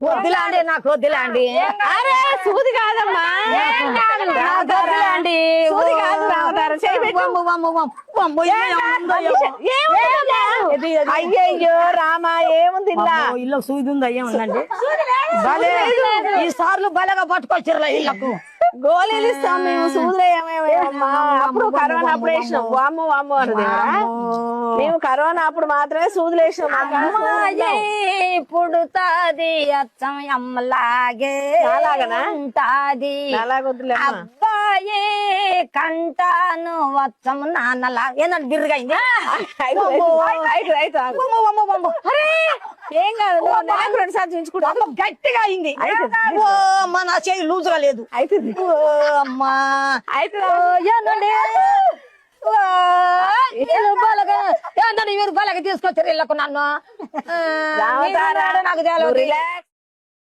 వద్దులాండి నాకు వద్దులాండి. అరే సూది కాదమ్మా. వద్దులేండి. సూది కాదు. అయ్యయ్యో రామా ఏముంది ఇల్లు సూది ఉందా ఏముందండి? భలే. ఈ సార్లు బలగా పట్టుకొచ్చిర్రా ఇళ్ళకు. గోళీలు ఇస్తాం మేము సూదులు ఏమేమమ్మా అప్పుడు కరోనా అప్పుడు వేసినాం వామ్మ వామ్మ కరోనా అప్పుడు మాత్రమే సూదులు వేసినాం. పుడుతాది అచ్చం అమ్మలాగే? ఉంటాది. అబ్బాయి కంటాను వచ్చము నాన్నలా. ఏందంటే బిర్రుగైంది అయితే, అయితే, అయితే, అయితే, ఏం కాదు రెండు సార్లు చూయించుకుంటా అమ్మ, గట్టిగా అయింది. ఓ అమ్మ నా చేయి లూజుగా లేదు. ఓ అమ్మా. అయితే ఓ, ఏందండి ఓ, వీళ్ళు బలగా వీరు బలగా తీసుకొచ్చారు ఇళ్ళకు నన్ను. నాకు తెలియదు రిలాక్స్